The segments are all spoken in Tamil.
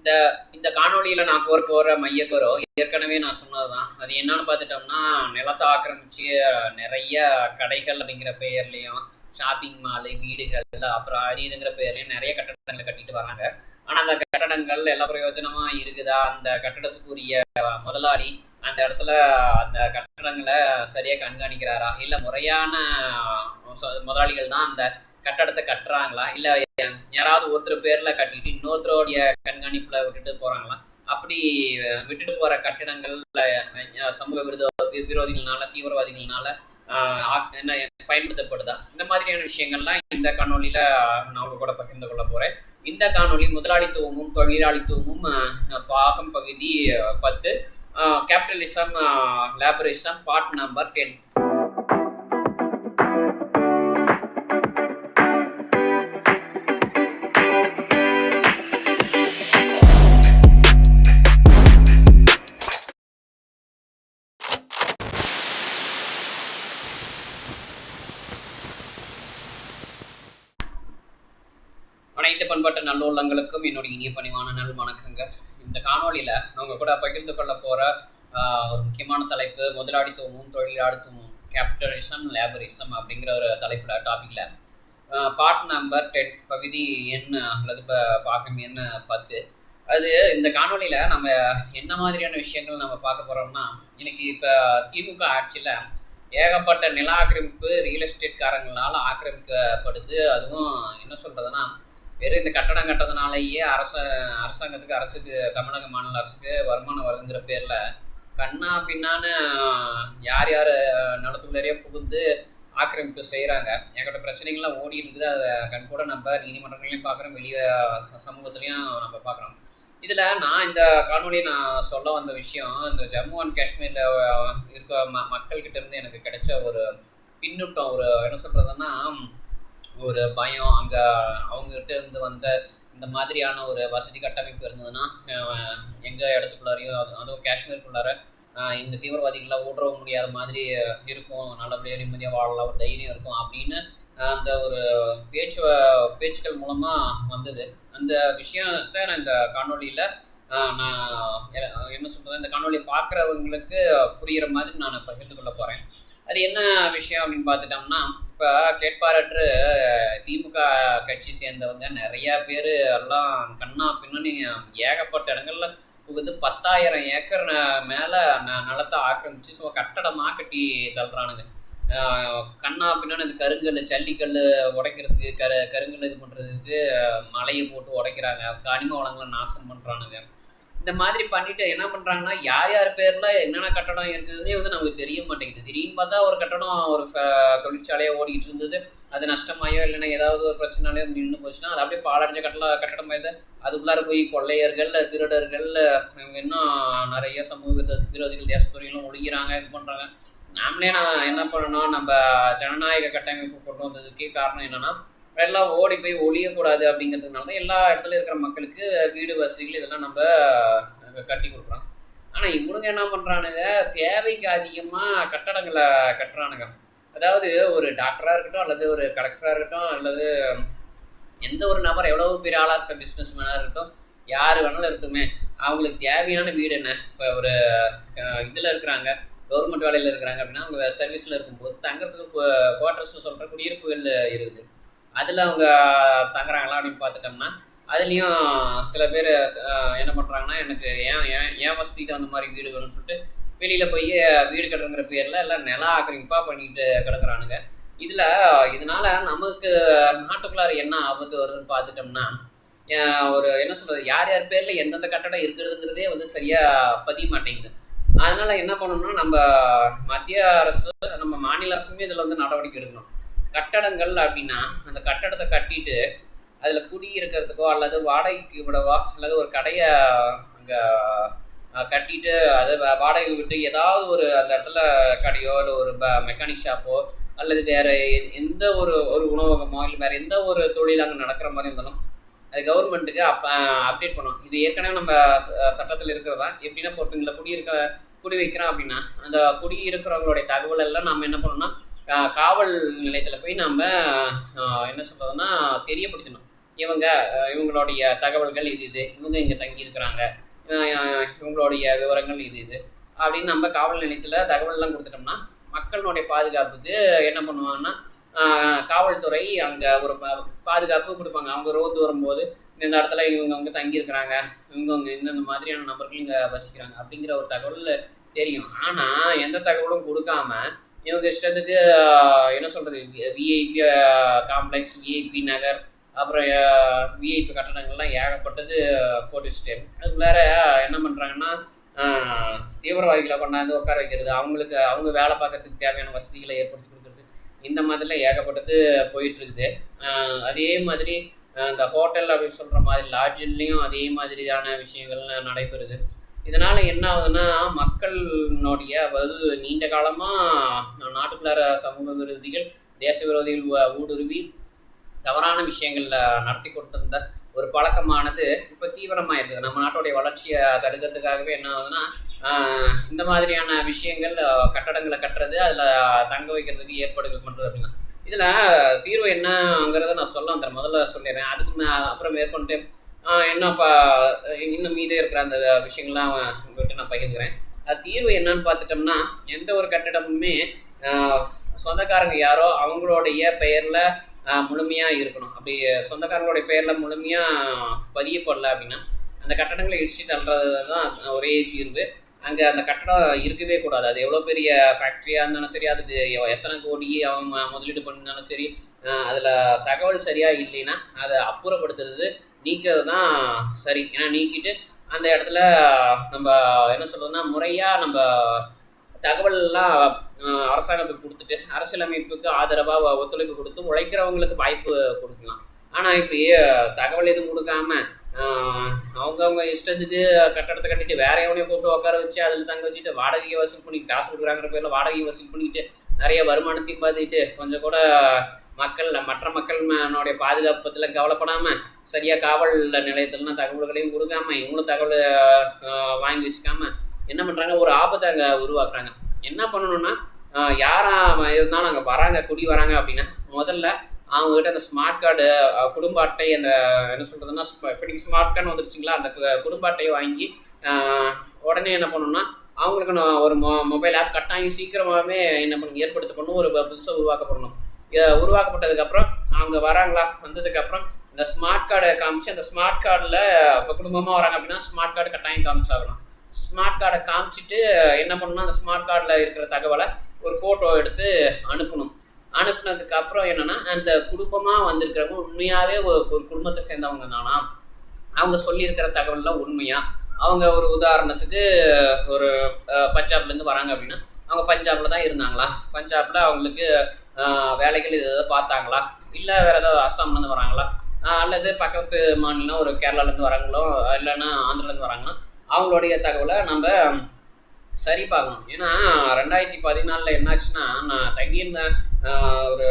இந்த இந்த காணொளியில் நான் கோர போகிற மையக்கரோ ஏற்கனவே நான் சொன்னது தான் அது என்னன்னு பார்த்துட்டோம்னா நிலத்தை ஆக்கிரமிச்சு நிறைய கடைகள் அப்படிங்கிற பெயர்லையும் ஷாப்பிங் மாலு வீடுகள் அப்புறம் அரியுதுங்கிற பேர்லையும் நிறைய கட்டடங்களை கட்டிட்டு வராங்க. ஆனால் அந்த கட்டடங்கள் எல்லா பிரயோஜனமாக இருக்குதா? அந்த கட்டடத்துக்குரிய முதலாளி அந்த இடத்துல அந்த கட்டடங்களை சரியாக கண்காணிக்கிறாரா? இல்லை முறையான முதலாளிகள் தான் அந்த கட்டடத்தை கட்டுறாங்களா? இல்லை யாராவது ஒருத்தர் பேரில் கட்டிட்டு இன்னொருத்தருடைய கண்காணிப்பில் விட்டுட்டு போகிறாங்களா அப்படி விட்டுட்டு போகிற கட்டிடங்கள்ல சமூக விரோத விரோதிகள்னால தீவிரவாதிகள்னால என்ன பயன்படுத்தப்படுதா? இந்த மாதிரியான விஷயங்கள்லாம் இந்த காணொலியில் நான் உங்க கூட பகிர்ந்து கொள்ள போகிறேன் இந்த காணொலி முதலாளித்துவமும் தொழிலாளித்துவமும் பாகம் பகுதி பத்து capitalism labourism part number ten அனைத்து நல்லுள்ளங்களுக்கும் என்னுடைய இனிய பணிவான நல் வணக்கங்கள். இந்த காணொளியில் அவங்க கூட பகிர்ந்து கொள்ள போகிற ஒரு முக்கியமான தலைப்பு முதலாளித்துவமும் தொழிலாளித்துவமும் கேபிட்டலிசம் லேபரிசம் அப்படிங்கிற ஒரு தலைப்பில் டாப்பிக்கில் பார்ட் நம்பர் டென் பகுதி எண் அல்லது இப்போ பாகம் எண் பத்து. அது இந்த காணொளியில் நம்ம என்ன மாதிரியான விஷயங்கள் நம்ம பார்க்க போகிறோம்னா இன்னைக்கு இப்போ திமுக ஆட்சியில் ஏகப்பட்ட நில ஆக்கிரமிப்பு ரியல் எஸ்டேட்காரங்களால் ஆக்கிரமிக்கப்படுது. அதுவும் என்ன சொல்கிறதுனா வெறும் இந்த கட்டடம் கட்டுறதுனாலேயே அரச அரசாங்கத்துக்கு அரசுக்கு தமிழக மாநில அரசுக்கு வருமானம் வருதுங்கிற பேரில் கண்ணா பின்னான்னு யார் யார் நிலத்துக்குள்ளேயே புகுந்து ஆக்கிரமிப்பு செய்கிறாங்க என்கிட்ட பிரச்சனைகள்லாம் ஓடி இருக்குது. அதை கண்கூட நம்ம நீதிமன்றங்களையும் பார்க்குறோம் வெளியே சமூகத்துலேயும் நம்ம பார்க்குறோம் இதில் நான் இந்த காணொலியை நான் சொல்ல வந்த விஷயம் இந்த ஜம்மு அண்ட் காஷ்மீரில் இருக்க ம மக்கள்கிட்ட இருந்து எனக்கு கிடைச்ச ஒரு பின்னூட்டம் ஒரு என்ன சொல்கிறதுன்னா ஒரு பயம் அங்கே அவங்ககிட்ட இருந்து வந்த இந்த மாதிரியான ஒரு வசதி கட்டமைப்பு இருந்ததுன்னா எங்கள் இடத்துக்குள்ளாரையும் அது அதுவும் காஷ்மீருக்குள்ளார இந்த தீவிரவாதிகளாக ஊடுருவ முடியாத மாதிரி இருக்கும். நல்லபடியாக நிம்மதியாக வாழலாம் ஒரு தைரியம் இருக்கும் அப்படின்னு அந்த ஒரு பேச்சு பேச்சுக்கள் மூலமாக வந்தது. அந்த விஷயத்தை நான் இந்த காணொலியில் நான் என்ன சொல்கிறது இந்த காணொலியை பார்க்குறவங்களுக்கு புரிகிற மாதிரி நான் பகிர்ந்து கொள்ள போகிறேன் அது என்ன விஷயம் அப்படின்னு பார்த்துட்டோம்னா இப்போ கேட்பாரற்று திமுக கட்சி சேர்ந்தவங்க நிறையா பேர் எல்லாம் கண்ணா பின்னணி ஏகப்பட்ட இடங்கள்ல புகுந்து பத்தாயிரம் ஏக்கர் மேலே ந- நிலத்தை ஆக்கிரமிச்சு ஸோ கட்டடமாக கட்டி தள்ளுறானுங்க. கண்ணா பின்னாடி இந்த கருங்கல் ஜல்லிக்கல் உடைக்கிறதுக்கு கரு கருங்கல் இது பண்ணுறதுக்கு மலையை போட்டு உடைக்கிறாங்க. கனிம வளங்களை நாசம் பண்ணுறானுங்க இந்த மாதிரி பண்ணிட்டு என்ன பண்ணுறாங்கன்னா யார் யார் பேரில் என்னென்ன கட்டடம் இருக்குதுன்னே வந்து நமக்கு தெரிய மாட்டேங்குது. திடீர்னு பார்த்தா ஒரு கட்டடம் ஒரு ஃப- தொழிற்சாலையாக ஓடிக்கிட்டு இருந்தது. அது நஷ்டமாயோ இல்லைன்னா ஏதாவது ஒரு பிரச்சனாலே நின்று போச்சுன்னா அது அப்படியே பாலடைஞ்ச கட்டல கட்டடம் ஆயிடுது அதுக்குள்ளார போய் கொள்ளையர்கள் திருடர்கள் இன்னும் நிறைய சமூக விரோத- விரோதிகள் தேசத்துறைகளும் ஒழிக்கிறாங்க இது பண்ணுறாங்க நாமளே நான் என்ன பண்ணணும் நம்ம ஜனநாயக கட்டமைப்பு கொண்டு வந்ததுக்கே காரணம் என்னன்னா எல்லாம் ஓடி போய் ஒழியக்கூடாது அப்படிங்கிறதுனால தான் எல்லா இடத்துல இருக்கிற மக்களுக்கு வீடு வசதிகள் இதெல்லாம் நம்ம கட்டி கொடுக்குறோம். ஆனால் இவனுங்க என்ன பண்ணுறானுங்க தேவைக்கு அதிகமாக கட்டடங்களை கட்டுறானுங்க. அதாவது ஒரு டாக்டராக இருக்கட்டும் அல்லது ஒரு கலெக்டராக இருக்கட்டும் அல்லது எந்த ஒரு நபர் எவ்வளோ பெரிய ஆளாக இருக்கட்டும் பிஸ்னஸ் மேனாக இருக்கட்டும் யார் வேணாலும் இருக்கட்டுமே. அவங்களுக்கு தேவையான வீடு என்ன? இப்போ ஒரு இதில் இருக்கிறாங்க கவர்மெண்ட் வேலையில் இருக்கிறாங்க அப்படின்னா அவங்க சர்வீஸில் இருக்கும்போது தங்கிறதுக்கு குவார்ட்டர்ஸ்னு சொல்கிற குடியிருப்புகள் இருக்குது. அதில் அவங்க தங்குறாங்களா அப்படின்னு பார்த்துட்டோம்னா அதுலேயும் சில பேர் என்ன பண்ணுறாங்கன்னா எனக்கு ஏன் ஏன் ஏன் வசதிக்கு அந்த மாதிரி வீடு வேணும்னு சொல்லிட்டு வெளியில் போய் வீடு கட்டுறங்கிற பேரில் எல்லாம் நில ஆக்கிரமிப்பாக பண்ணிட்டு கிடக்குறானுங்க. இதில் இதனால் நமக்கு நாட்டுக்குள்ளார என்ன ஆபத்து வருதுன்னு பார்த்துட்டோம்னா ஒரு என்ன சொல்கிறது யார் யார் பேரில் எந்தெந்த கட்டடம் இருக்கிறதுங்கிறதே வந்து சரியாக பதிய மாட்டேங்குது. அதனால் என்ன பண்ணணும்னா நம்ம மத்திய அரசு நம்ம மாநில அரசுமே இதில் வந்து நடவடிக்கை எடுக்கணும். கட்டடங்கள் அப்படின்னா அந்த கட்டடத்தை கட்டிட்டு அதில் குடி இருக்கிறதுக்கோ அல்லது வாடகைக்கு விடவா அல்லது ஒரு கடையை அங்கே கட்டிட்டு அதை வாடகை விட்டு ஏதாவது ஒரு அந்த இடத்துல கடையோ இல்லை ஒரு மெக்கானிக் ஷாப்போ அல்லது வேறு எந்த ஒரு ஒரு உணவகமோ இல்லை வேறு எந்த ஒரு தொழில் அங்கே நடக்கிற மாதிரி இருந்தாலும் அது கவர்மெண்ட்டுக்கு அப் அப்டேட் பண்ணும். இது ஏற்கனவே நம்ம சட்டத்தில் இருக்கிறதா? எப்படின்னா ஒருத்தங்களை குடியிருக்க குடி வைக்கிறோம் அப்படின்னா அந்த குடி இருக்கிறவங்களுடைய தகவல் எல்லாம் நம்ம என்ன பண்ணணும்னா காவல் நிலையத்தில் போய் நம்ம என்ன சொல்கிறதுனா தெரியப்படுத்தணும். இவங்க இவங்களுடைய தகவல்கள் இது இது. இவங்க இங்கே தங்கியிருக்கிறாங்க. இவங்களுடைய விவரங்கள் இது இது. அப்படின்னு நம்ம காவல் நிலையத்தில் தகவல்லாம் கொடுத்துட்டோம்னா மக்களுடைய பாதுகாப்புக்கு என்ன பண்ணுவாங்கன்னா காவல்துறை அங்கே ஒரு பா- பாதுகாப்பு கொடுப்பாங்க. அவங்க ரோந்து வரும்போது இந்த இடத்துல இவங்க அவங்க தங்கியிருக்கிறாங்க. இவங்கவுங்க இந்தந்த மாதிரியான நபர்கள் இங்கே வசிக்கிறாங்க அப்படிங்கிற ஒரு தகவல் தெரியும். ஆனால் எந்த தகவலும் கொடுக்காம இவங்க இஷ்டத்துக்கு என்ன சொல்கிறது விஐபி காம்ப்ளெக்ஸ் விஐபி நகர் அப்புறம் விஐபி கட்டடங்கள்லாம் ஏகப்பட்டது போட்டு வச்சுட்டு அதுக்குள்ளார என்ன பண்ணுறாங்கன்னா தீவிரவாதிகளை கொண்டாந்து உட்கார வைக்கிறது அவங்களுக்கு அவங்க வேலை பார்க்கறதுக்கு தேவையான வசதிகளை ஏற்படுத்தி கொடுக்குறது இந்த மாதிரிலாம் ஏகப்பட்டது போயிட்டுருக்குது. அதே மாதிரி இந்த ஹோட்டல் அப்படின்னு சொல்கிற மாதிரி லாட்ஜிலையும் அதே மாதிரியான விஷயங்கள் நடைபெறுது. இதனால் என்ன ஆகுதுன்னா மக்களினுடைய அதாவது நீண்ட காலமாக நாட்டுக்குள்ளார சமூக விரோதிகள் தேச விரோதிகள் ஊடுருவி தவறான விஷயங்கள்ல நடத்தி கொண்டிருந்த ஒரு பழக்கமானது இப்போ தீவிரமாக இருக்குது நம்ம நாட்டுடைய வளர்ச்சியை தடுக்கிறதுக்காகவே என்ன ஆகுதுன்னா இந்த மாதிரியான விஷயங்கள் கட்டடங்களை கட்டுறது அதில் தங்க வைக்கிறதுக்கு ஏற்பாடுகள் பண்ணுறது அப்படின்னா இதில் தீர்வு என்னங்கிறத நான் சொல்ல அந்த முதல்ல சொல்லிடுறேன். அதுக்கு நான் அப்புறம் மேற்கொண்டு என்னப்பா இன்னும் மீதே இருக்கிற அந்த விஷயங்கள்லாம் உங்கள்கிட்ட நான் பகிர்ந்துக்கிறேன். அது தீர்வு என்னன்னு பார்த்துட்டோம்னா எந்த ஒரு கட்டிடமுமே சொந்தக்காரங்க யாரோ அவங்களுடைய பெயரில் முழுமையாக இருக்கணும். அப்படி சொந்தக்காரங்களுடைய பெயரில் முழுமையாக பதியப்படல அப்படின்னா அந்த கட்டடங்களை இடிச்சு தள்ளுறது தான் ஒரே தீர்வு. அங்கே அந்த கட்டடம் இருக்கவே கூடாது. அது எவ்வளோ பெரிய ஃபேக்ட்ரியாக இருந்தாலும் சரி அதுக்கு எத்தனை கோடி அவன் முதலீடு பண்ணிருந்தாலும் சரி அதில் தகவல் சரியாக இல்லைன்னா அதை அப்புறப்படுத்துறது நீக்கிறது தான் சரி. ஏன்னா நீக்கிட்டு அந்த இடத்துல நம்ம என்ன சொல்கிறதுனா முறையாக நம்ம தகவல்லாம் அரசாங்கத்துக்கு கொடுத்துட்டு அரசியலமைப்புக்கு ஆதரவாக ஒத்துழைப்பு கொடுத்து உழைக்கிறவங்களுக்கு வாய்ப்பு கொடுக்கலாம். ஆனால் இப்போ தகவல் எதுவும் கொடுக்காம அவங்கவுங்க இஷ்டத்துக்கு கட்டடத்தை கட்டிட்டு வேற எவனையும் கூப்பிட்டு உட்கார வச்சு அதில் தங்க வச்சுட்டு வாடகையை வசூல் பண்ணி காசு கொடுக்குறாங்கிற பேரில் வாடகையை வசூல் பண்ணிட்டு நிறைய வருமானத்தையும் பார்த்துக்கிட்டு கொஞ்சம் கூட மக்கள் மற்ற மக்களுடைய பாதுகாப்பத்தில் கவலைப்படாமல் சரியாக காவல் நிலையத்துலலாம் தகவல்களையும் கொடுக்காம இவங்களும் தகவல் வாங்கி வச்சுக்காம என்ன பண்ணுறாங்க ஒரு ஆபத்தை அங்கே உருவாக்குறாங்க. என்ன பண்ணணும்னா யாராக இருந்தாலும் அங்கே வராங்க குடி வராங்க அப்படின்னா முதல்ல அவங்ககிட்ட அந்த ஸ்மார்ட் கார்டு குடும்ப அட்டை அந்த என்ன சொல்கிறதுன்னா இப்படி ஸ்மார்ட் கார்டு வந்துருச்சுங்களா? அந்த குடும்ப அட்டையை வாங்கி உடனே என்ன பண்ணணும்னா அவங்களுக்கு நான் ஒரு மொ மொபைல் ஆப் கட்டாயம் சீக்கிரமாகவே என்ன பண்ணுங்க ஏற்படுத்த பண்ணணும் ஒரு புதுசாக உருவாக்கப்படணும். உருவாக்கப்பட்டதுக்கப்புறம் அவங்க வராங்களா? வந்ததுக்கப்புறம் இந்த ஸ்மார்ட் கார்டை காமிச்சு அந்த ஸ்மார்ட் கார்டில் இப்போ குடும்பமாக வராங்க அப்படின்னா ஸ்மார்ட் கார்டு கட்டாயம் காமிச்சாகணும். ஸ்மார்ட் கார்டை காமிச்சிட்டு என்ன பண்ணணும் அந்த ஸ்மார்ட் கார்டில் இருக்கிற தகவலை ஒரு ஃபோட்டோ எடுத்து அனுப்பணும். அனுப்புனதுக்கு அப்புறம் என்னன்னா அந்த குடும்பமாக வந்திருக்கிறவங்க உண்மையாகவே ஒரு ஒரு குடும்பத்தை சேர்ந்தவங்க தானா? அவங்க சொல்லியிருக்கிற தகவல்லாம் உண்மையாக அவங்க ஒரு உதாரணத்துக்கு ஒரு பஞ்சாப்லேருந்து வராங்க அப்படின்னா அவங்க பஞ்சாபில் தான் இருந்தாங்களா? பஞ்சாபில் அவங்களுக்கு வேலைகள் ஏதாவது பார்த்தாங்களா? இல்லை வேறு ஏதாவது அஸ்ஸாம்லேருந்து வராங்களா? அல்லது பக்கத்து மாநிலம் ஒரு கேரளாலேருந்து வராங்களோ இல்லைன்னா ஆந்திராலேருந்து வராங்களோ அவங்களுடைய தகவலை நம்ம சரி பார்க்கணும். ஏன்னா ரெண்டாயிரத்தி பதினாலில் என்னாச்சுன்னா நான் தங்கியிருந்த ஒரு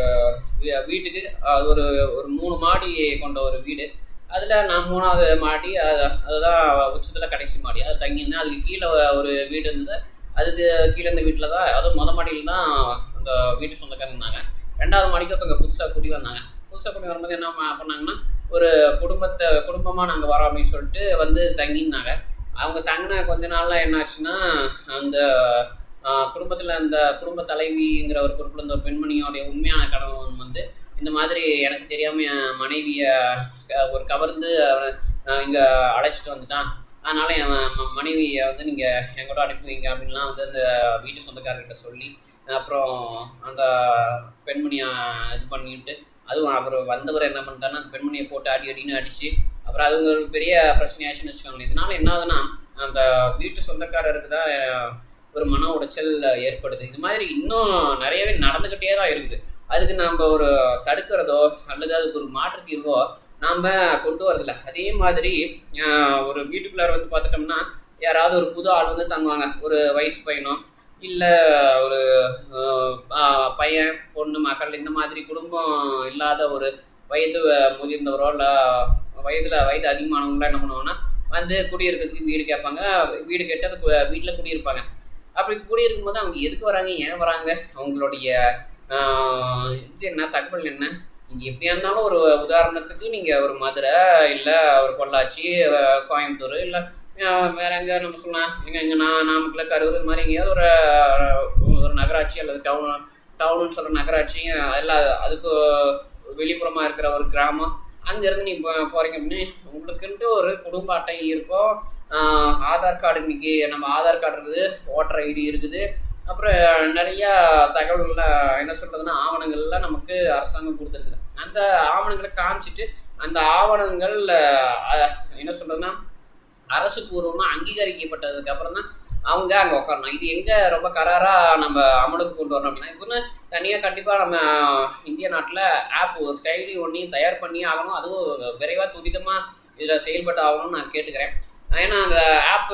வீ- வீட்டுக்கு ஒரு ஒரு மூணு மாடி கொண்ட ஒரு வீடு. அதில் நான் மூணாவது மாடி அதுதான் உச்சத்தில் கடைசி மாடி. அது தங்கியிருந்தேன். அதுக்கு கீழே ஒரு வீடு இருந்தது. அதுக்கு கீழே இருந்த வீட்டில் தான் அதுவும் மொதல் மாடியில் தான் அந்த வீட்டு சொந்தக்காரங்க இருந்தாங்க. ரெண்டாவது மாடிக்கு ஒருத்தவங்க புதுசாக குடி வந்தாங்க. புதுசாக குடி வரும்போது என்ன பண்ணாங்கன்னா ஒரு குடும்பத்தை குடும்பமாக நாங்கள் வரோம் அப்படின்னு சொல்லிட்டு வந்து தங்கியிருந்தாங்க அவங்க தங்கின கொஞ்ச நாளில் என்ன ஆச்சுன்னா அந்த குடும்பத்தில் அந்த குடும்ப தலைவிங்கிற ஒரு குறிப்பில் இந்த பெண்மணியோடைய உண்மையான கணவன் வந்து இந்த மாதிரி எனக்கு தெரியாமல் என் மனைவியை ஒரு கவர்ந்து இங்கே அழைச்சிட்டு வந்துட்டான். அதனால் என் மனைவியை வந்து நீங்கள் என் கூட அனுப்பி வைங்க அப்படின்லாம் வந்து அந்த வீட்டு சொந்தக்காரர்கிட்ட சொல்லி அப்புறம் அந்த பெண்மணியை இது பண்ணிட்டு அதுவும் அவர் வந்தவர் என்ன பண்ணிட்டாருன்னா அந்த பெண்மணியை போட்டு அடி அடின்னு அடித்து அப்புறம் அது ஒரு பெரிய பிரச்சனையாச்சுன்னு வச்சுக்கோங்களேன். இதனால் என்ன ஆகுதுன்னா அந்த வீட்டு சொந்தக்காரருக்கு தான் ஒரு மன உடைச்சல் ஏற்படுது. இது மாதிரி இன்னும் நிறையவே நடந்துக்கிட்டே தான் இருக்குது. அதுக்கு நம்ம ஒரு தடுக்கிறதோ அல்லது அதுக்கு ஒரு மாற்று தீர்வோ நாம் கொண்டு வரதில்ல. அதே மாதிரி ஒரு வீட்டுக்குள்ளார வந்து பார்த்துட்டோம்னா யாராவது ஒரு புது ஆள் வந்து தங்குவாங்க. ஒரு வயசு பையனோ இல்லை ஒரு பையன் பொண்ணு மகள் இந்த மாதிரி குடும்பம் இல்லாத ஒரு வயது முதிர்ந்தவரோ இல்லை வயதில் வயது அதிகமானவங்களாம் என்ன பண்ணுவாங்கன்னா வந்து குடியிருக்கிறதுக்கு வீடு கேட்பாங்க. வீடு கேட்டு அது வீட்டில் குடியிருப்பாங்க. அப்படி குடியிருக்கும் போது அவங்க எதுக்கு வராங்க? ஏன் வராங்க? அவங்களுடைய இது என்ன தகவல் என்ன? இங்கே எப்படியா இருந்தாலும் ஒரு உதாரணத்துக்கு நீங்கள் ஒரு மதுரை இல்லை ஒரு பொள்ளாச்சி கோயம்புத்தூர் இல்லை வேற எங்கே நம்ம சொல்லலாம். எங்கே இங்கே நான் நாமக்கல் கரூர் இது மாதிரி எங்கேயாவது ஒரு ஒரு நகராட்சி அல்லது டவுன் டவுனுன்னு சொல்கிற நகராட்சி எல்லாம் அதுக்கு வெளிப்புறமாக இருக்கிற ஒரு கிராமம் அங்கேருந்து நீ இப்போ போகிறீங்க அப்படின்னு உங்களுக்குன்ட்டு ஒரு குடும்ப அட்டை இருக்கும். ஆதார் கார்டு இன்னைக்கு நம்ம ஆதார் கார்டு இருக்குது ஓட்டர் ஐடி இருக்குது. அப்புறம் நிறையா தகவல்கள்லாம் என்ன சொல்கிறதுன்னா ஆவணங்கள்லாம் நமக்கு அரசாங்கம் கொடுத்துருக்குது. அந்த ஆவணங்களை காமிச்சிட்டு அந்த ஆவணங்கள் என்ன சொல்கிறதுன்னா அரசு பூர்வமாக அங்கீகரிக்கப்பட்டதுக்கு அப்புறம் தான் அவங்க அங்கே உட்காரணும் இது எங்கே ரொம்ப கராராக நம்ம அமலுக்கு கொண்டு வரணும் அப்படின்னா இதுன்னு தனியாக கண்டிப்பாக நம்ம இந்திய நாட்டில் ஆப் ஒரு செயலி ஒன்றையும் தயார் பண்ணி ஆகணும். அதுவும் விரைவாக துரிதமாக இதில் செயல்பட்டு ஆகணும்னு நான் கேட்டுக்கிறேன். ஏன்னா அந்த ஆப்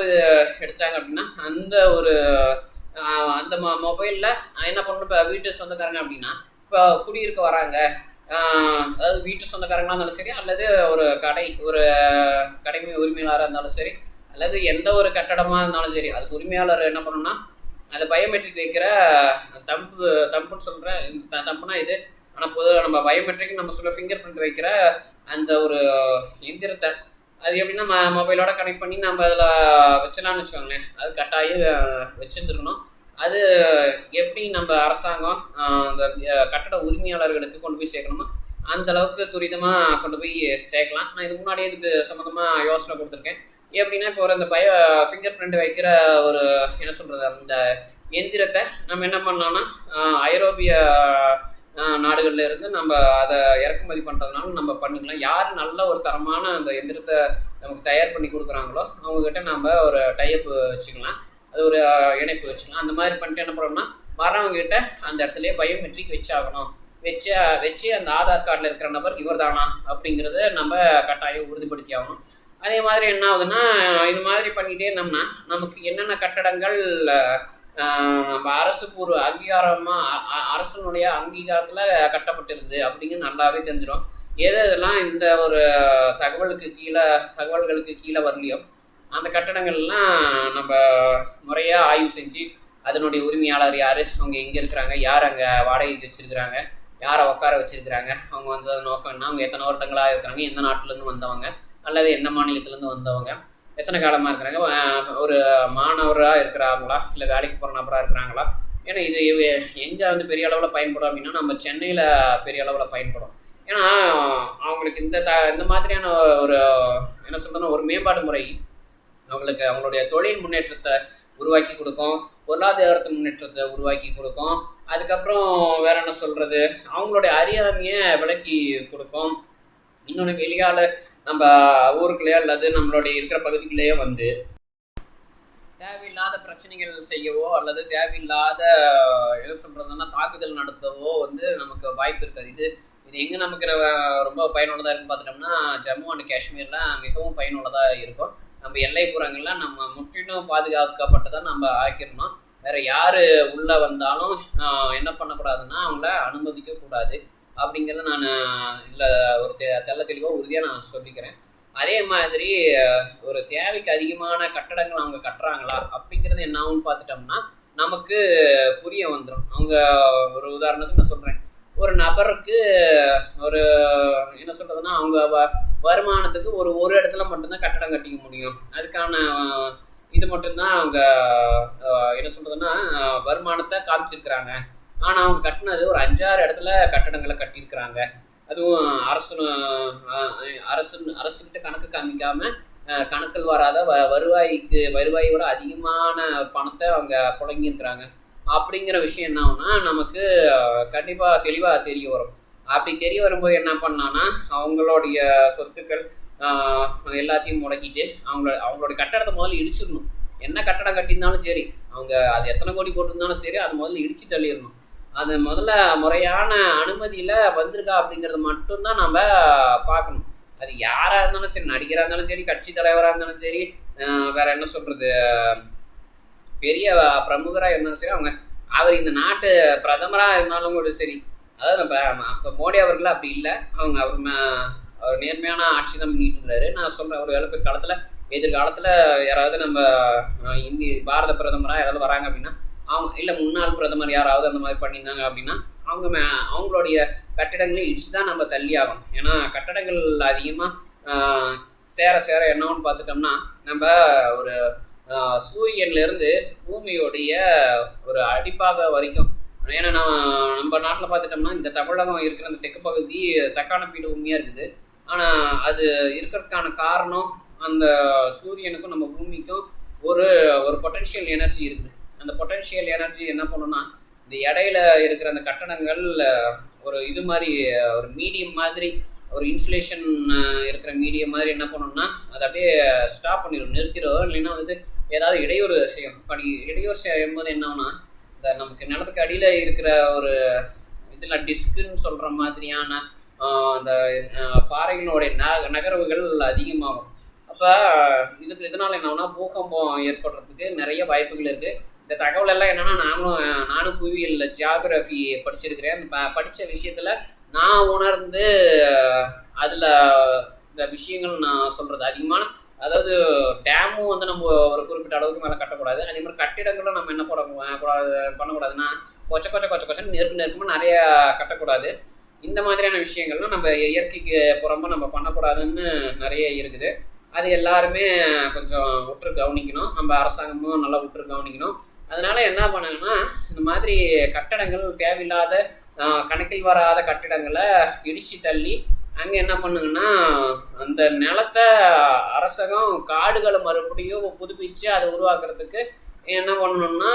எடுத்தாங்க அப்படின்னா அந்த ஒரு அந்த மொ மொபைலில் என்ன பண்ணணும்? இப்போ வீட்டு சொந்தக்காரங்க அப்படின்னா இப்போ குடியிருக்க வராங்க. அதாவது வீட்டு சொந்தக்காரங்களாக இருந்தாலும் சரி அல்லது ஒரு கடை ஒரு கடைமை உரிமையாளராக இருந்தாலும் சரி அல்லது எந்த ஒரு கட்டடமாக இருந்தாலும் சரி அதுக்கு உரிமையாளர் என்ன பண்ணணும்னா அந்த பயோமெட்ரிக் வைக்கிற தம்பு தம்புன்னு சொல்கிற தம்புனா இது. ஆனால் பொதுவாக நம்ம பயோமெட்ரிக் நம்ம சொல்ல ஃபிங்கர் பிரிண்ட் வைக்கிற அந்த ஒரு எந்திரத்தை அது எப்படின்னா ம மொபைலோட கனெக்ட் பண்ணி நம்ம அதில் வச்சிடலாம்னு வச்சுக்கோங்களேன். அது கட்டாயம் வச்சுருந்துருக்கணும். அது எப்படி நம்ம அரசாங்கம் அந்த கட்டட உரிமையாளர்களுக்கு கொண்டு போய் சேர்க்கணுமோ அந்த அளவுக்கு துரிதமாக கொண்டு போய் சேர்க்கலாம். நான் இதுக்கு முன்னாடியே இதுக்கு சம்மந்தமாக யோசனை கொடுத்துருக்கேன். எப்படின்னா இப்போ ஒரு அந்த பயோ ஃபிங்கர் பிரிண்ட் வைக்கிற ஒரு என்ன சொல்கிறது அந்த எந்திரத்தை நம்ம என்ன பண்ணலாம்னா ஐரோப்பிய நாடுகளில் இருந்து நம்ம அதை இறக்குமதி பண்ணுறதுனால நம்ம பண்ணிக்கலாம். யார் நல்ல ஒரு தரமான அந்த எந்திரத்தை நமக்கு தயார் பண்ணி கொடுக்குறாங்களோ அவங்கக்கிட்ட நம்ம ஒரு டைப்பு வச்சுக்கலாம். அது ஒரு இணைப்பு வச்சுக்கலாம். அந்த மாதிரி பண்ணிட்டு என்ன பண்ணோம்னா வரவங்ககிட்ட அந்த இடத்துலையே பயோமெட்ரிக் வச்சாகணும். வச்சு வச்சு அந்த ஆதார் கார்டில் இருக்கிற நபர் இவர் தானா அப்படிங்கிறத நம்ம கட்டாயம் உறுதிப்படுத்தி ஆகணும் அதே மாதிரி என்ன ஆகுதுன்னா இது மாதிரி பண்ணிகிட்டே இருந்தோம்னா நமக்கு என்னென்ன கட்டடங்கள் நம்ம அரசு பூர்வ அங்கீகாரமாக அரசனுடைய அங்கீகாரத்தில் கட்டப்பட்டிருக்குது அப்படிங்கிறது நல்லாவே தெரிஞ்சிடும். எது இதெல்லாம் இந்த ஒரு தகவலுக்கு கீழே தகவல்களுக்கு கீழே வரலையோ அந்த கட்டடங்கள்லாம் நம்ம முறையாக ஆய்வு செஞ்சு அதனுடைய உரிமையாளர் யார்? அவங்க எங்கே இருக்கிறாங்க? யார் அங்கே வாடகைக்கு வச்சுருக்கிறாங்க? யாரை உட்கார வச்சிருக்கிறாங்க? அவங்க வந்தது நோக்கம்னா அவங்க எத்தனை வருடங்களாக இருக்கிறாங்க? எந்த நாட்டிலேருந்து வந்தவங்க? அல்லது எந்த மாநிலத்திலேருந்து வந்தவங்க? எத்தனை காலமாக இருக்கிறாங்க? ஒரு மாணவராக இருக்கிறாங்களா? இல்லை வேலைக்கு போகிற நபராக இருக்கிறாங்களா? ஏன்னா இது எங்கே வந்து பெரிய அளவில் பயன்படும் அப்படின்னா நம்ம சென்னையில் பெரிய அளவில் பயன்படும். ஏன்னா அவங்களுக்கு இந்த த இந்த மாதிரியான ஒரு என்ன சொல்கிறதுன்னா ஒரு மேம்பாடு முறை அவங்களுக்கு அவங்களுடைய தொழில் முன்னேற்றத்தை உருவாக்கி கொடுக்கும். பொருளாதாரத்து முன்னேற்றத்தை உருவாக்கி கொடுக்கும். அதுக்கப்புறம் வேற என்ன சொல்கிறது அவங்களுடைய அறியாமையை விளக்கி கொடுக்கும். இன்னொன்று வெளியால் நம்ம ஊருக்குள்ளேயோ அல்லது நம்மளுடைய இருக்கிற பகுதிக்குள்ளேயோ வந்து தேவையில்லாத பிரச்சனைகள் செய்யவோ அல்லது தேவையில்லாத என்ன சொல்கிறதுனா தாக்குதல் நடத்தவோ வந்து நமக்கு வாய்ப்பு இருக்காது. இது இது எங்கே நமக்கு ரொம்ப பயனுள்ளதாக இருக்குன்னு பார்த்துட்டோம்னா ஜம்மு அண்ட் காஷ்மீர்லாம் மிகவும் பயனுள்ளதாக இருக்கும். நம்ம எல்லைப்புறங்கள்லாம் நம்ம முற்றிலும் பாதுகாக்கப்பட்டதாக நம்ம ஆக்கிடணும் வேறு யார் உள்ளே வந்தாலும் என்ன பண்ணக்கூடாதுன்னா அவங்கள அனுமதிக்கக்கூடாது. அப்படிங்கிறத நான் இதில் ஒரு தெ தெள்ள தெளிவாக உறுதியாக நான் சொல்லிக்கிறேன். அதே மாதிரி ஒரு தேவைக்கு அதிகமான கட்டடங்கள் அவங்க கட்டுறாங்களா அப்படிங்கிறது என்ன ஆகும்னு பார்த்துட்டோம்னா நமக்கு புரிய வந்துடும் அவங்க ஒரு உதாரணத்துக்கு நான் சொல்கிறேன் ஒரு நபருக்கு ஒரு என்ன சொல்கிறதுனா அவங்க வ- வருமானத்துக்கு ஒரு ஒரு இடத்துல மட்டும்தான் கட்டடம் கட்டிக்க முடியும். அதுக்கான இது மட்டும்தான் அவங்க என்ன சொல்கிறதுனா வருமானத்தை காமிச்சிருக்கிறாங்க. ஆனால் அவங்க கட்டினது ஒரு அஞ்சாறு இடத்துல கட்டடங்களை கட்டியிருக்கிறாங்க. அதுவும் அரசு அரசு அரசுக்கிட்ட கணக்கு காமிக்காம கணக்கில் வராத வ வருவாய்க்கு வருவாயோட அதிகமான பணத்தை அவங்க புழங்கியிருக்கிறாங்க. அப்படிங்கிற விஷயம் என்ன ஆகுனா நமக்கு கண்டிப்பாக தெளிவாக தெரிய வரும். அப்படி தெரிய வரும்போது என்ன பண்ணான்னா அவங்களுடைய சொத்துக்கள் எல்லாத்தையும் முடக்கிட்டு அவங்கள அவங்களுடைய கட்டடத்தை முதல்ல இடிச்சிடணும். என்ன கட்டடம் கட்டியிருந்தாலும் சரி அவங்க அது எத்தனை கோடி போட்டிருந்தாலும் சரி அது முதல்ல இடிச்சு தள்ளிடணும். அது முதல்ல முறையான அனுமதியில் வந்திருக்கா அப்படிங்கிறது மட்டும்தான் நம்ம பார்க்கணும். அது யாராக இருந்தாலும் சரி நடிகராக இருந்தாலும் சரி கட்சி தலைவராக இருந்தாலும் சரி வேற என்ன சொல்கிறது பெரிய பிரமுகராக இருந்தாலும் சரி அவங்க அவர் இந்த நாட்டு பிரதமராக இருந்தாலும் கூட சரி. அதாவது நம்ம அப்போ மோடி அவர்கள் அப்படி இல்லை. அவங்க அவர் அவர் நேர்மையான ஆட்சி தான் பண்ணிட்டு இருந்தாரு நான் சொல்கிறேன் ஒரு இழப்பு காலத்தில் எதிர்காலத்தில் யாராவது நம்ம இந்தி பாரத பிரதமராக யாராவது வராங்க அப்படின்னா அவங்க இல்லை முன்னாள் பிரதமர் யாராவது அந்த மாதிரி பண்ணியிருந்தாங்க அப்படின்னா அவங்க மே அவங்களுடைய கட்டிடங்களை இடிச்சு தான் நம்ம தள்ளி ஆகணும். ஏன்னா கட்டடங்கள் அதிகமாக சேர சேர என்னன்னு பார்த்துட்டோம்னா நம்ம ஒரு சூரியன்லேருந்து பூமியோடைய ஒரு அடிப்பாக வரைக்கும் ஏன்னா நம்ம நம்ம நாட்டில் பார்த்துட்டோம்னா இந்த தமிழகம் இருக்கிற அந்த தெற்கு பகுதி தக்கான பீடபூமியாக இருக்குது. ஆனால் அது இருக்கிறதுக்கான காரணம் அந்த சூரியனுக்கும் நம்ம பூமிக்கும் ஒரு ஒரு பொட்டன்ஷியல் எனர்ஜி இருக்குது. அந்த பொட்டென்ஷியல் எனர்ஜி என்ன பண்ணுன்னா இந்த இடையில இருக்கிற அந்த கட்டணங்கள் ஒரு இது மாதிரி ஒரு மீடியம் மாதிரி ஒரு இன்சுலேஷன் இருக்கிற மீடியம் மாதிரி என்ன பண்ணணும்னா அதை அப்படியே ஸ்டாப் பண்ணிடும் நிறுத்திடும் இல்லைன்னா வந்து ஏதாவது இடையூறு செய்யும். அப்படி இடையூறு செய்யும் போது என்ன இந்த நமக்கு நிலத்துக்கு அடியில் இருக்கிற ஒரு இதில் டிஸ்க்குன்னு சொல்கிற மாதிரியான அந்த பாறைகளுடைய ந நகர்வுகள் அதிகமாகும். அப்போ இதுக்கு இதனால் என்ன பூகம்பம் ஏற்படுறதுக்கு நிறைய வாய்ப்புகள் இருக்குது இந்த தகவல் எல்லாம் என்னென்னா நானும் நானும் புவியியல் ஜியாகிரஃபி படிச்சிருக்கிறேன். அந்த ப படித்த விஷயத்தில் நான் உணர்ந்து அதில் இந்த விஷயங்கள் நான் சொல்கிறது அதிகமான அதாவது டேமும் வந்து நம்ம ஒரு குறிப்பிட்ட அளவுக்கு மேலே கட்டக்கூடாது. அதே மாதிரி கட்டிடங்களும் நம்ம என்ன பண்ண கூடாது பண்ணக்கூடாதுன்னா கொச்ச கொச்ச கொச்ச கொச்சன்னு நெருப்பு நெருக்கமாக நிறையா கட்டக்கூடாது. இந்த மாதிரியான விஷயங்கள்லாம் நம்ம இயற்கைக்கு புறமாக நம்ம பண்ணக்கூடாதுன்னு நிறைய இருக்குது. அது எல்லாருமே கொஞ்சம் உற்று கவனிக்கணும். நம்ம அரசாங்கமும் நல்லா உற்று கவனிக்கணும். அதனால் என்ன பண்ணணும்னா இந்த மாதிரி கட்டடங்கள் தேவையில்லாத கணக்கில் வராத கட்டிடங்களை இடித்து தள்ளி அங்கே என்ன பண்ணுங்கன்னா அந்த நிலத்தை அரசாங்கம் காடுகளை மறுபடியும் புதுப்பித்து அதை உருவாக்குறதுக்கு என்ன பண்ணணும்னா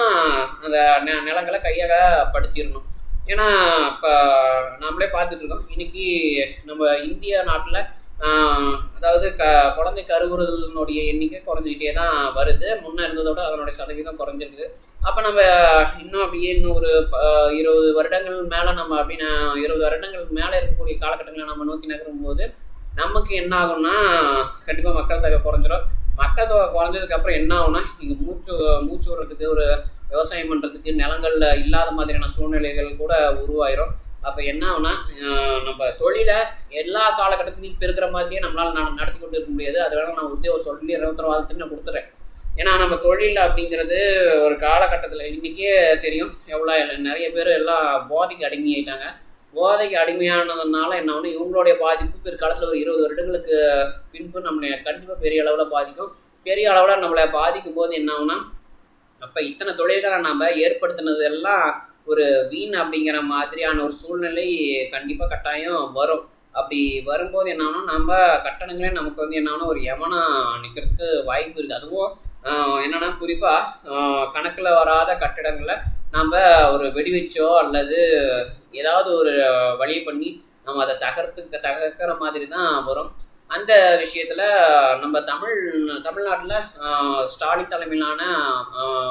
அந்த நெ- நிலங்களை கையகப்படுத்திடணும். ஏன்னா இப்போ நம்மளே பார்த்துட்ருக்கோம் இன்றைக்கி இன்னைக்கு நம்ம இந்தியா நாட்டில் அதாவது க குழந்தை கருவுறுதலினுடைய எண்ணிக்கை குறைஞ்சிக்கிட்டே தான் வருது. முன்னே இருந்ததோட அதனுடைய சதவீதம் குறைஞ்சிருக்கு. அப்போ நம்ம இன்னும் அப்படியே இன்னும் ஒரு ப- இருபது வருடங்கள் மேலே நம்ம அப்படின்னா இருபது வருடங்கள் மேலே இருக்கக்கூடிய காலகட்டங்களை நம்ம நோக்கி நகரும் போது நமக்கு என்ன ஆகும்னா கண்டிப்பாக மக்கள் தொகை குறைஞ்சிரும். மக்கள் தொகை குறைஞ்சதுக்கப்புறம் என்ன ஆகும்னா இங்கே மூச்சு மூச்சு விடுறதுக்கு ஒரு விவசாயம் பண்ணுறதுக்கு நிலங்கள்ல இல்லாத மாதிரியான சூழ்நிலைகள் கூட உருவாயிரும். அப்போ என்ன ஆகுனா நம்ம தொழிலை எல்லா காலகட்டத்திலையும் இப்போ இருக்கிற மாதிரியே நம்மளால் நான் நடத்தி கொண்டு இருக்க முடியாது. அது வேணால் நான் உத்தியோகம் சொல்லி உத்தரவாதத்துக்கு நான் கொடுத்துறேன். ஏன்னா நம்ம தொழில் அப்படிங்கிறது ஒரு காலகட்டத்தில் இன்றைக்கே தெரியும். எவ்வளோ நிறைய பேர் எல்லாம் போதைக்கு அடிமையாயிட்டாங்க. போதைக்கு அடிமையானதுனால என்ன ஒன்று இவங்களுடைய பாதிப்பு பிற்காலத்தில் ஒரு இருபது வருடங்களுக்கு பின்பு நம்மளை கண்டிப்பாக பெரிய அளவில் பாதிக்கும். பெரிய அளவில் நம்மளை பாதிக்கும் போது என்ன ஆகுனா அப்போ இத்தனை தொழில்களை நம்ம ஏற்படுத்தினது எல்லாம் ஒரு வீண் அப்படிங்கிற மாதிரியான ஒரு சூழ்நிலை கண்டிப்பாக கட்டாயம் வரும். அப்படி வரும்போது என்னன்னா நம்ம கட்டணங்களே நமக்கு வந்து என்னன்னா ஒரு எவனா நிற்கிறதுக்கு வாய்ப்பு இருக்குது அதுவும் என்னன்னா குறிப்பாக கணக்கில் வராத கட்டிடங்களை நம்ம ஒரு வெடி வச்சோ அல்லது ஏதாவது ஒரு வழி பண்ணி நம்ம அதை தகர்த்துக்க தகர்க்கிற மாதிரி தான் வரும். அந்த விஷயத்தில் நம்ம தமிழ் தமிழ்நாட்டில் ஸ்டாலின் தலைமையிலான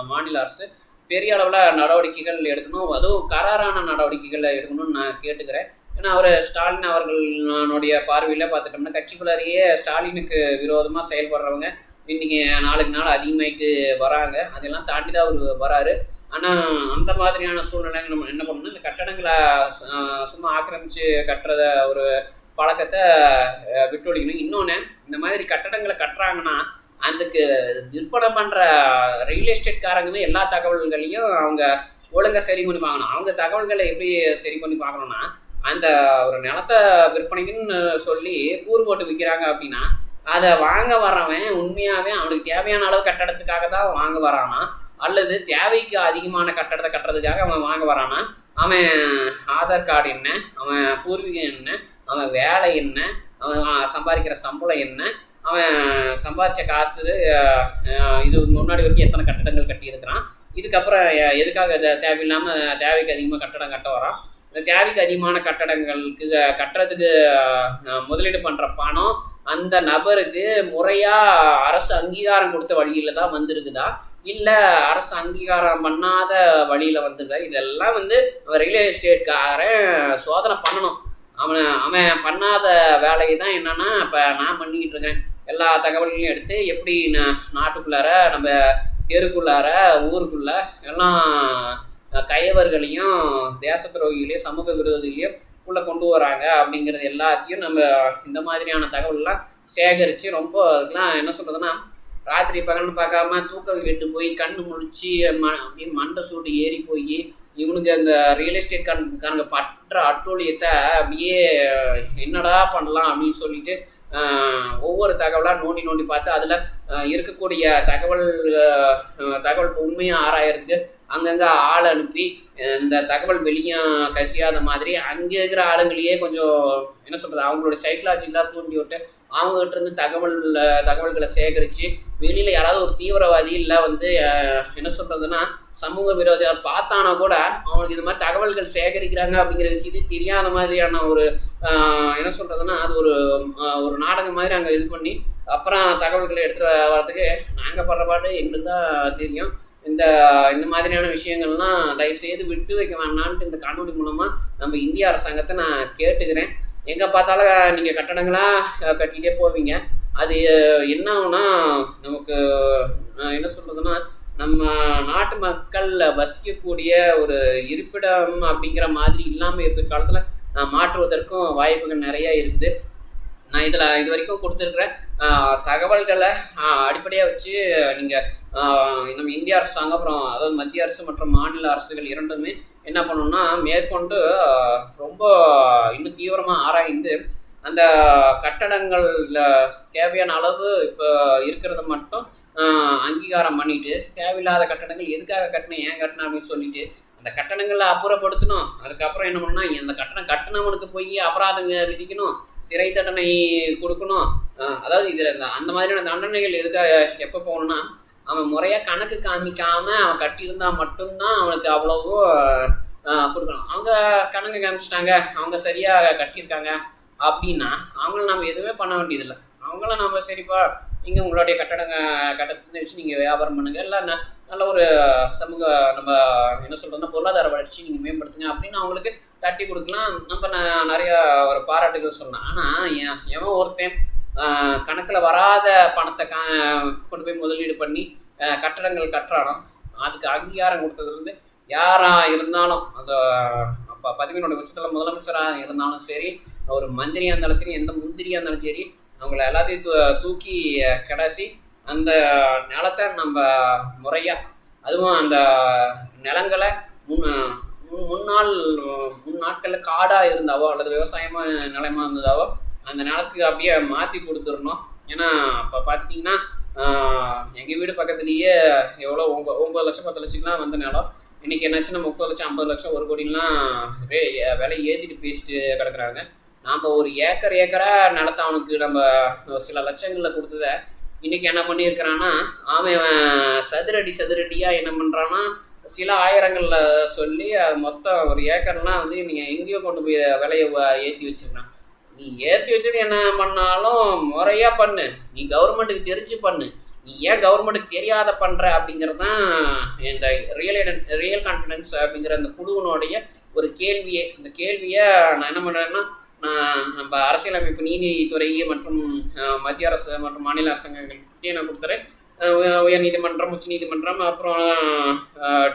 மாநில அரசு பெரிய அளவில் நடவடிக்கைகள் எடுக்கணும். அதுவும் கராரான நடவடிக்கைகளை எடுக்கணும்னு நான் கேட்டுக்கிறேன். ஏன்னா அவர் ஸ்டாலின் அவர்களுடைய பார்வையில் பார்த்துட்டோம்னா கட்சிக்குள்ளாரியே ஸ்டாலினுக்கு விரோதமாக செயல்படுறவங்க இன்றைக்கி நாளுக்கு நாள் அதிகமாயிட்டு வராங்க. அதெல்லாம் தாண்டி தான் அவர் வராரு. ஆனால் அந்த மாதிரியான சூழ்நிலைகள் நம்ம என்ன பண்ணணும் இந்த கட்டடங்களை சும்மா ஆக்கிரமித்து கட்டுறத ஒரு பழக்கத்தை விட்டொழிக்கணும். இன்னொன்று இந்த மாதிரி கட்டடங்களை கட்டுறாங்கன்னா அதுக்கு விற்பனை பண்ணுற ரியல் எஸ்டேட்காரங்க தான் எல்லா தகவல்களையும் அவங்க ஒழுங்காக சரி பண்ணி பார்க்கணும். அவங்க தகவல்களை எப்படி சரி பண்ணி பார்க்கணும்னா அந்த ஒரு நிலத்தை விற்பனைக்குன்னு சொல்லி கூறு போட்டு விற்கிறாங்க அப்படின்னா அதை வாங்க வர்றவன் உண்மையாகவே அவனுக்கு தேவையான அளவு கட்டடத்துக்காக தான் வாங்க வரானா அல்லது தேவைக்கு அதிகமான கட்டடத்தை கட்டுறதுக்காக அவன் வாங்க வரானா அவன் ஆதார் கார்டு என்ன? அவன் பூர்வீகம் என்ன? அவன் வேலை என்ன? அவன் சம்பாதிக்கிற சம்பளம் என்ன? அவன் சம்பாதிச்ச காசு இது முன்னாடி வரைக்கும் எத்தனை கட்டடங்கள் கட்டியிருக்கிறான். இதுக்கப்புறம் எதுக்காக தேவையில்லாமல் தேவைக்கு அதிகமாக கட்டடம் கட்ட வரான்? இந்த தேவைக்கு அதிகமான கட்டடங்களுக்கு கட்டுறதுக்கு முதலீடு பண்ணுற பணம் அந்த நபருக்கு முறையாக அரசு அங்கீகாரம் கொடுத்த வழியில் தான் வந்திருக்குதா? இல்லை அரசு அங்கீகாரம் பண்ணாத வழியில் வந்திருக்கா இதெல்லாம் வந்து அவன் ரியல் எஸ்டேட்காரன் சோதனை பண்ணணும். அவனை அவன் பண்ணாத வேலையை தான் என்னென்னா இப்போ நான் பண்ணிக்கிட்டு இருக்கேன். எல்லா தகவல்களையும் எடுத்து எப்படி நான் நாட்டுக்குள்ளார நம்ம தெருக்குள்ளார ஊருக்குள்ள எல்லாம் கயவர்களையும் தேச துரோகிகளையும் சமூக விரோதிகளையும் உள்ளே கொண்டு வராங்க அப்படிங்கிறது எல்லாத்தையும் நம்ம இந்த மாதிரியான தகவல்லாம் சேகரித்து ரொம்ப அதுக்கெலாம் என்ன சொல்கிறதுன்னா ராத்திரி பகல்னு பார்க்காம தூக்கம் கெட்டு போய் கண்ணு முழிச்சு ம அப்படியே மண்டை சூடு ஏறி போய் இவனுக்கு அந்த ரியல் எஸ்டேட் காரங்க பற்ற அட்டூழியத்தை அப்படியே என்னடா பண்ணலாம் அப்படின்னு சொல்லிட்டு ஒவ்வொரு தகவலாக நோண்டி நோண்டி பார்த்து அதில் இருக்கக்கூடிய தகவல் தகவல் உண்மையாக ஆராயறதுக்கு அங்கங்கே ஆள் அனுப்பி இந்த தகவல் வெளியே கசியாத மாதிரி அங்கே இருக்கிற ஆளுங்களையே கொஞ்சம் என்ன சொல்கிறது அவங்களோட சைக்கலாஜிக்கலாக தூண்டி விட்டு அவங்ககிட்ட இருந்து தகவல் தகவல்களை சேகரித்து வெளியில் யாராவது ஒரு தீவிரவாதி இல்லை வந்து என்ன சொல்கிறதுன்னா சமூக விரோதியாக பார்த்தானா கூட அவனுக்கு இது மாதிரி தகவல்கள் சேகரிக்கிறாங்க அப்படிங்கிற விஷயத்தை தெரியாத மாதிரியான ஒரு என்ன சொல்கிறதுன்னா அது ஒரு ஒரு நாடகம் மாதிரி அங்கே இது பண்ணி அப்புறம் தகவல்களை எடுத்துகிட்டு வரதுக்கு நாங்கள் படுற பாட்டு எங்களுக்கு தான் தெரியும். இந்த இந்த மாதிரியான விஷயங்கள்லாம் தயவுசெய்து விட்டு வைக்க வேண்டாம்ட்டு இந்த காணொலி மூலமாக நம்ம இந்திய அரசாங்கத்தை நான் கேட்டுக்கிறேன். எங்கே பார்த்தாலும் நீங்கள் கட்டடங்களாக கட்டிகிட்டே போவீங்க. அது என்ன ஆகும்னா நமக்கு என்ன சொல்கிறதுன்னா நம்ம நாட்டு மக்களில் வசிக்கக்கூடிய ஒரு இருப்பிடம் அப்படிங்கிற மாதிரி இல்லாமல் இருக்கிற காலத்தில் மாற்றுவதற்கும் வாய்ப்புகள் நிறையா இருக்குது. நான் இதில் இது வரைக்கும் கொடுத்துருக்குற தகவல்களை அடிப்படையாக வச்சு நீங்கள் நம்ம இந்திய அரசாங்கம் அப்புறம் அதாவது மத்திய அரசு மற்றும் மாநில அரசுகள் இரண்டுமே என்ன பண்ணணும்னா மேற்கொண்டு ரொம்ப இன்னும் தீவிரமாக ஆராய்ந்து அந்த கட்டடங்களில் தேவையான அளவு இப்போ இருக்கிறத மட்டும் அங்கீகாரம் பண்ணிட்டு தேவையில்லாத கட்டடங்கள் எதுக்காக கட்டினேன் ஏன் கட்டினேன் அப்படின்னு சொல்லிட்டு அந்த கட்டணங்களை அப்புறப்படுத்தணும். அதுக்கப்புறம் என்ன பண்ணணும்னா அந்த கட்டணம் கட்டினவனுக்கு போய் அபராதம் விதிக்கணும் சிறை தண்டனை கொடுக்கணும். அதாவது இதில் அந்த மாதிரியான தண்டனைகள் எதுக்காக எப்போ போகணும்னா அவன் முறையாக கணக்கு காமிக்காம அவன் கட்டியிருந்தா மட்டும்தான் அவனுக்கு அவ்வளவோ கொடுக்கணும். அவங்க கணக்கு காமிச்சிட்டாங்க அவங்க சரியாக கட்டியிருக்காங்க அப்படின்னா அவங்கள நம்ம எதுவுமே பண்ண வேண்டியதில்லை. அவங்கள நம்ம சரிப்பா நீங்கள் உங்களுடைய கட்டடங்க கட்டடத்தை வச்சு நீங்கள் வியாபாரம் பண்ணுங்கள் இல்லை ந- நல்ல ஒரு சமூக நம்ம என்ன சொல்கிறோம்னா பொருளாதார வளர்ச்சி நீங்கள் மேம்படுத்துங்க அப்படின்னு அவங்களுக்கு தட்டி கொடுக்கலாம். நம்ம ந- நிறையா ஒரு பாராட்டுகள் சொல்லலாம். ஆனால் எவன் ஒருத்தன் கணக்கில் வராத பணத்தை கா கொண்டு போய் முதலீடு பண்ணி கட்டடங்கள் கட்டுறானோ அதுக்கு அங்கீகாரம் கொடுத்ததுலேருந்து யாராக இருந்தாலும் அந்த அப்போ பதிவினோட உச்சத்தில் முதலமைச்சராக இருந்தாலும் சரி ஒரு மந்திரியாக இருந்தாலும் சரி எந்த முந்திரியாக இருந்தாலும் சரி அவங்கள எல்லாத்தையும் தூ தூக்கி கடைசி அந்த நிலத்தை நம்ம முறையாக அதுவும் அந்த நிலங்களை முன் முன் முன்னாள் முன் நாட்களில் காடாக இருந்தாவோ அல்லது விவசாயமாக நிலையமாக இருந்ததாவோ அந்த நிலத்துக்கு அப்படியே மாற்றி கொடுத்துடணும். ஏன்னா இப்போ பார்த்துட்டிங்கன்னா எங்கள் வீடு பக்கத்துலேயே எவ்வளோ ஒம்பது ஒம்பது லட்சம் பத்து லட்சம்லாம் வந்த நிலம். இன்றைக்கி என்னாச்சுன்னா முப்பது லட்சம் ஐம்பது லட்சம் ஒரு கோடிலாம் ரே விலை ஏற்றிட்டு பேசிட்டு கிடக்குறாங்க. நாம் ஒரு ஏக்கர் ஏக்கராக நிலத்தை அவனுக்கு நம்ம சில லட்சங்களில் கொடுத்தத இன்றைக்கி என்ன பண்ணியிருக்கிறான்னா அவன் சதுரடி சதுரடியாக என்ன பண்ணுறான்னா சில ஆயிரங்களில் சொல்லி அது மொத்தம் ஒரு ஏக்கர்லாம் வந்து நீங்கள் எங்கேயோ கொண்டு போய் விலையை ஏற்றி வச்சிருக்கான் நீ ஏற்றி வச்சது என்ன பண்ணாலும் முறையாக பண்ணு. நீ கவர்மெண்ட்டுக்கு தெரிஞ்சு பண்ணு. நீ ஏன் கவர்மெண்ட்டுக்கு தெரியாத பண்ணுற அப்படிங்கிறது தான் இந்த ரியல் ரியல் கான்ஃபிடென்ஸ் அப்படிங்கிற அந்த குழுவினுடைய ஒரு கேள்வியே. அந்த கேள்வியை நான் என்ன பண்ணுறேன்னா நான் நம்ம அரசியலமைப்பு நீதித்துறை மற்றும் மத்திய அரசு மற்றும் மாநில அரசாங்கங்கள்கிட்டயே நான் கொடுத்துறேன். உயர்நீதிமன்றம் உயர் நீதிமன்றம் உச்ச நீதிமன்றம் அப்புறம்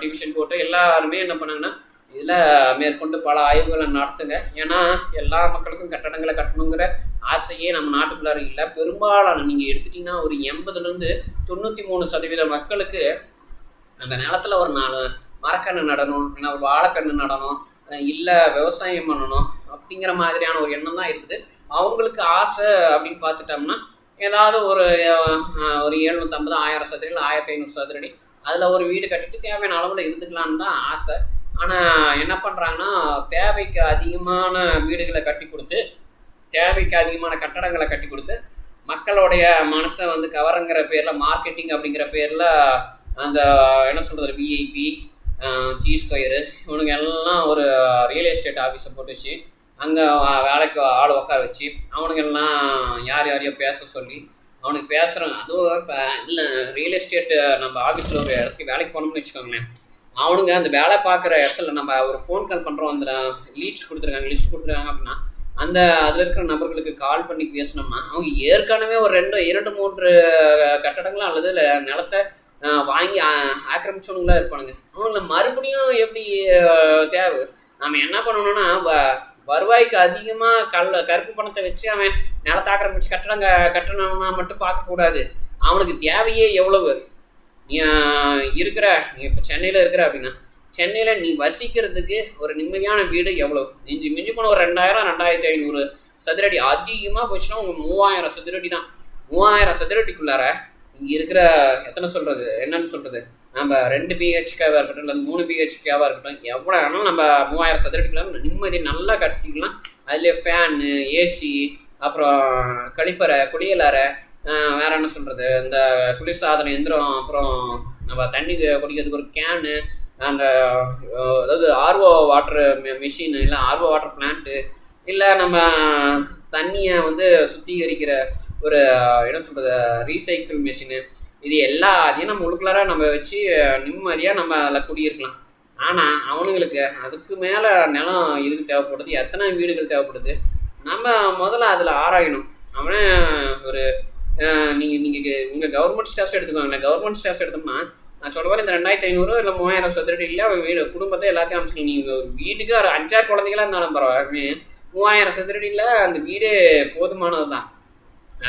டிவிஷன் கோர்ட்டு எல்லாருமே என்ன பண்ணாங்கன்னா இதில் மேற்கொண்டு பல ஆய்வுகளை நடத்துங்க. ஏன்னா எல்லா மக்களுக்கும் கட்டடங்களை கட்டணுங்கிற ஆசையே நம்ம நாட்டுக்குள்ளார இல்லை. பெரும்பாலான நீங்கள் எடுத்துட்டீங்கன்னா ஒரு எண்பதுலேருந்து தொண்ணூற்றி மூணு சதவீத மக்களுக்கு அந்த நிலத்துல ஒரு நாலு மரக்கன்று நடணும் இல்லைன்னா ஒரு வாழைக்கன்று நடணும் இல்லை விவசாயம் பண்ணணும் அப்படிங்கிற மாதிரியான ஒரு எண்ணம் தான் இருக்குது. அவங்களுக்கு ஆசை அப்படின்னு பார்த்துட்டோம்னா ஏதாவது ஒரு ஒரு எழுநூற்றம்பது ஆயிரம் சதுரடி இல்லை ஆயிரத்தி ஐநூறு சதுரடி அதில் ஒரு வீடு கட்டிட்டு தேவையான அளவில் இருந்துக்கலான்னு தான் ஆசை. ஆனால் என்ன பண்ணுறாங்கன்னா தேவைக்கு அதிகமான வீடுகளை கட்டி கொடுத்து தேவைக்கு அதிகமான கட்டடங்களை கட்டி கொடுத்து மக்களுடைய மனசை வந்து கவரங்கிற பேரில் மார்க்கெட்டிங் அப்படிங்கிற பேரில் அந்த என்ன சொல்கிறது விஐபி ஜி ஸ்கொயரு இவனுங்க எல்லாம் ஒரு ரியல் எஸ்டேட் ஆஃபீஸை போட்டு வச்சு அங்கே வேலைக்கு ஆள் உட்கார வச்சு அவனுங்க எல்லாம் யார் யாரையோ பேச சொல்லி அவனுக்கு பேசுகிறாங்க அதுவும் இப்போ இல்லை ரியல் எஸ்டேட்டு நம்ம ஆஃபீஸில் ஒரு இடத்துக்கு வேலைக்கு போனோம்னு வச்சுக்கோங்களேன். அவனுங்க அந்த வேலை பார்க்குற இடத்துல நம்ம ஒரு ஃபோன் கால் பண்ணுறோம் அந்த லீட்ஸ் கொடுத்துருக்காங்க லிஸ்ட் கொடுத்துருக்காங்க அப்படின்னா அந்த அதில் இருக்கிற நபர்களுக்கு கால் பண்ணி பேசினோம்னா அவங்க ஏற்கனவே ஒரு ரெண்டு இரண்டு மூன்று கட்டடங்களும் அல்லது இல்லை நிலத்தை வாங்கி ஆ- ஆக்கிரமிச்சவனுங்களா இருப்பானுங்க. அவங்கள மறுபடியும் எப்படி தேவை? நம்ம என்ன பண்ணணும்னா வ- வருவாய்க்கு அதிகமாக கல் கருப்பு பணத்தை வச்சு அவன் நிலத்தை ஆக்கிரமிச்சு கட்டடங்க கட்டணம்னா மட்டும் பார்க்கக்கூடாது. அவனுக்கு தேவையே எவ்வளவு? நீ இருக்கிற நீ இப்போ சென்னையில் இருக்கிற அப்படின்னா சென்னையில் நீ வசிக்கிறதுக்கு ஒரு நிம்மதியான வீடு எவ்வளோ மிஞ்சி மிஞ்சி போன ஒரு ரெண்டாயிரம் ரெண்டாயிரத்தி ஐநூறு சதுரடி. அதிகமாக போச்சுன்னா உங்கள் மூவாயிரம் சதுரடி தான். மூவாயிரம் சதுரடிக்குள்ளார இங்கே இருக்கிற எத்தனை சொல்கிறது என்னன்னு சொல்கிறது நம்ம ரெண்டு பிஹெச்கேவாக இருக்கட்டும் இல்லை மூணு பிஹெச்கேவாக இருக்கட்டும் எவ்வளோ வேணாலும் நம்ம மூவாயிரம் சதுரடிக்குள்ள நிம்மதி நல்லா கட்டிக்கலாம். அதுலேயே ஃபேனு ஏசி அப்புறம் கழிப்பறை குளியலறை வேற என்ன சொல்கிறது இந்த குளிர்சாதன எந்திரம் அப்புறம் நம்ம தண்ணி குடிக்கிறதுக்கு ஒரு கேனு அந்த அதாவது ஆர்ஓ வாட்டர் மிஷின் இல்லை ஆர்ஓ வாட்டர் பிளான்ட்டு இல்லை நம்ம தண்ணியை வந்து சுத்திகரிக்கிற ஒரு என்ன சொல்கிறது ரீசைக்கிள் மிஷினு இது எல்லாத்தையும் நம்ம உள்ளுக்குள்ளார நம்ம வச்சு நிம்மதியாக நம்ம அதில் குடியிருக்கலாம். ஆனால் அவனுங்களுக்கு அதுக்கு மேலே நிலம் இதுக்கு தேவைப்படுது எத்தனை வீடுகள் தேவைப்படுது நம்ம முதல்ல அதில் ஆராயணும். அவனே ஒரு நீங்கள் நீங்கள் உங்கள் கவர்மெண்ட் ஸ்டாஃப்ஸ் எடுத்துக்கோங்களேன் கவர்மெண்ட் ஸ்டாஃப் எடுத்தோம்னா நான் சொல்ல இந்த ரெண்டாயிரத்தி ஐநூறு இல்லை மூவாயிரம் சதுரடி இல்லை அவன் வீடு குடும்பத்தை எல்லாத்தையும் அமைச்சிக்கலாம் நீங்கள் ஒரு வீட்டுக்கு ஒரு அஞ்சாறு குழந்தைகளாக இருந்தாலும் பரவாயில்ல. மூவாயிரம் சதுரடியில் அந்த வீடு போதுமானது தான்.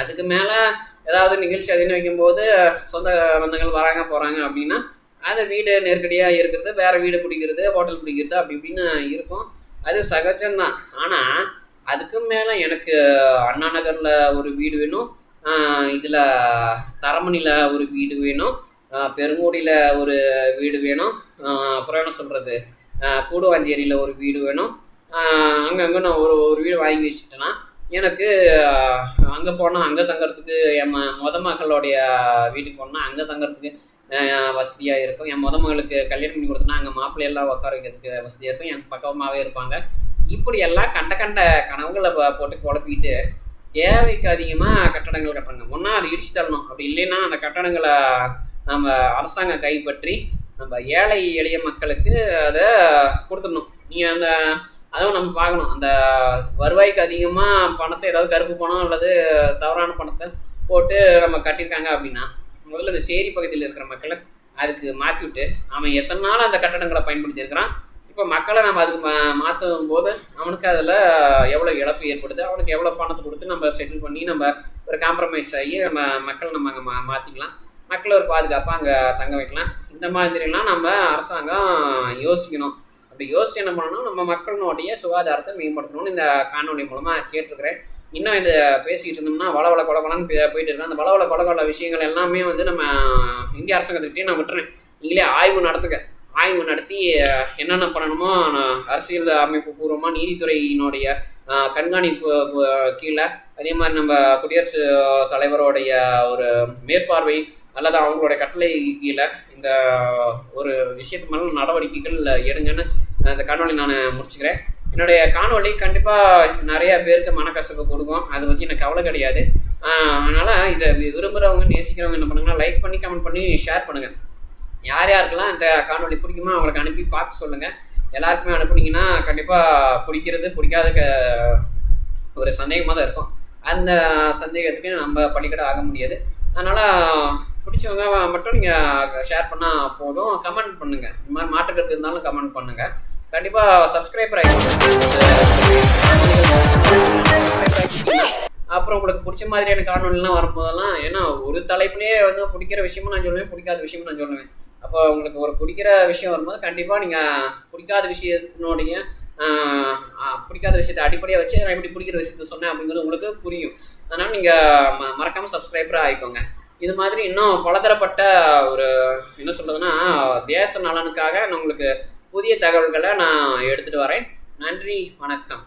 அதுக்கு மேலே ஏதாவது நிகழ்ச்சி அதுன்னு வைக்கும்போது சொந்த பந்தங்கள் வராங்க போகிறாங்க அப்படின்னா அது வீடு நெருக்கடியாக இருக்கிறது வேறு வீடு பிடிக்கிறது ஹோட்டல் பிடிக்கிறது அப்படி இப்படின்னு இருக்கும். அது சகஜம்தான். ஆனால் அதுக்கு மேலே எனக்கு அண்ணா நகரில் ஒரு வீடு வேணும். இதில் தரமணியில் ஒரு வீடு வேணும். பெருங்கோடியில் ஒரு வீடு வேணும். அப்புறம் என்ன சொல்கிறது கூடுவாஞ்சேரியில் ஒரு வீடு வேணும். அங்கங்கே நான் ஒரு ஒரு வீடு வாங்கி வச்சுட்டேன்னா எனக்கு அங்கே போனால் அங்கே தங்கறதுக்கு என் ம மொத மகளுடைய வீட்டுக்கு போனால் அங்கே தங்கறதுக்கு வசதியாக இருக்கும். என் மொத மகளுக்கு கல்யாணம் பண்ணி கொடுத்தனா அங்கே மாப்பிள்ளையெல்லாம் உட்கார வைக்கிறதுக்கு வசதியாக இருக்கும். என் பக்கமாகவே இருப்பாங்க. இப்படி எல்லாம் கண்ட கண்ட கனவுகளை போட்டு குழப்பிட்டு தேவைக்கு அதிகமாக கட்டடங்கள் கட்டுறாங்க. ஒன்றா அது இடிச்சு தரணும். அப்படி இல்லைன்னா அந்த கட்டடங்களை நம்ம அரசாங்கம் கைப்பற்றி நம்ம ஏழை எளிய மக்களுக்கு அதை கொடுத்துடணும். நீங்கள் அந்த அதுவும் நம்ம பார்க்கணும். அந்த வருவாய்க்கு அதிகமாக பணத்தை ஏதாவது கருப்பு பணம் அல்லது தவறான பணத்தை போட்டு நம்ம கட்டியிருக்காங்க அப்படின்னா முதல்ல இந்த சேரி பகுதியில் இருக்கிற மக்களை அதுக்கு மாற்றி விட்டு அவன் எத்தனை நாள் அந்த கட்டடங்களை பயன்படுத்தியிருக்கிறான்? இப்போ மக்களை நம்ம அதுக்கு மா மாற்றும் போது அவனுக்கு அதில் எவ்வளோ இழப்பு ஏற்படுது அவனுக்கு எவ்வளோ பணத்தை கொடுத்து நம்ம செட்டில் பண்ணி நம்ம ஒரு காம்ப்ரமைஸ் ஆகி நம்ம மக்கள் நம்ம அங்கே மா மாற்றிக்கலாம் மக்களை ஒரு பாதுகாப்பாக அங்கே தங்க வைக்கலாம். இந்த மாதிரிலாம் நம்ம அரசாங்கம் யோசிக்கணும். அப்படி யோசிச்சு என்ன பண்ணணும்? நம்ம மக்களினுடைய சுகாதாரத்தை மேம்படுத்தணும்னு இந்த காணொலி மூலமாக கேட்டிருக்கிறேன். இன்னும் இதை பேசிக்கிட்டு இருந்தோம்னா வளவள கொலகொலன்னு போயிட்டு இருக்கோம் அந்த வளவள கொலகொல விஷயங்கள் எல்லாமே வந்து நம்ம இந்திய அரசாங்கத்துக்கிட்டே நான் விட்டுறேன். நீங்களே ஆய்வு நடத்துங்க. ஆய்வு நடத்தி என்னென்ன பண்ணணுமோ நான் அரசியல் அமைப்பு பூர்வமாக நீதித்துறையினுடைய கண்காணிப்பு கீழே அதே மாதிரி நம்ம குடியரசு தலைவருடைய ஒரு மேற்பார்வை அல்லது அவங்களுடைய கட்டளை கீழே இந்த ஒரு விஷயத்து மேலே நடவடிக்கைகள் எடுங்கன்னு இந்த காணொலி நான் முடிச்சுக்கிறேன். என்னுடைய காணொளி கண்டிப்பாக நிறைய பேருக்கு மனக்கசப்பு கொடுக்கும். அதை பற்றி எனக்கு கவலை கிடையாது. அதனால் இதை வி- விரும்புகிறவங்க நேசிக்கிறவங்க என்ன பண்ணுங்கன்னா லைக் பண்ணி கமெண்ட் பண்ணி ஷேர் பண்ணுங்கள் யார் யாருக்கெல்லாம் இந்த காணொளி பிடிக்குமோ அவங்களுக்கு அனுப்பி பார்க்க சொல்லுங்கள் எல்லாருக்குமே அனுப்புனீங்கன்னா கண்டிப்பாக பிடிக்கிறது பிடிக்காத க- ஒரு சந்தேகமாக தான் இருக்கும். அந்த சந்தேகத்துக்கு நம்ம பள்ளிக்கடை ஆக முடியாது. அதனால் பிடிச்சவங்க மட்டும் நீங்கள் ஷேர் பண்ணால் போதும். கமெண்ட் பண்ணுங்கள் இந்த மாதிரி மாற்றுக்கிறது இருந்தாலும் கமெண்ட் பண்ணுங்கள் கண்டிப்பாக சப்ஸ்கிரைபர் அப்புறம் உங்களுக்கு பிடிச்ச மாதிரியான காணொலிலாம் வரும்போதெல்லாம் ஏன்னா ஒரு தலைப்புலேயே வந்து பிடிக்கிற விஷயமும் நான் சொல்லுவேன் பிடிக்காத விஷயமும் நான் சொல்லுவேன். அப்போ உங்களுக்கு ஒரு பிடிக்கிற விஷயம் வரும்போது கண்டிப்பாக நீங்கள் பிடிக்காத விஷயத்தினுடைய பிடிக்காத விஷயத்தை அடிப்படையாக வச்சு நான் எப்படி பிடிக்கிற விஷயத்த சொன்னேன் அப்படிங்கிறது உங்களுக்கு புரியும். அதனால் நீங்கள் ம மறக்காமல் சப்ஸ்கிரைபராக ஆகிக்கோங்க இது மாதிரி இன்னும் பலதரப்பட்ட ஒரு என்ன சொல்கிறதுனா தேச நலனுக்காக நான் உங்களுக்கு புதிய தகவல்களை நான் எடுத்துகிட்டு வரேன். நன்றி வணக்கம்.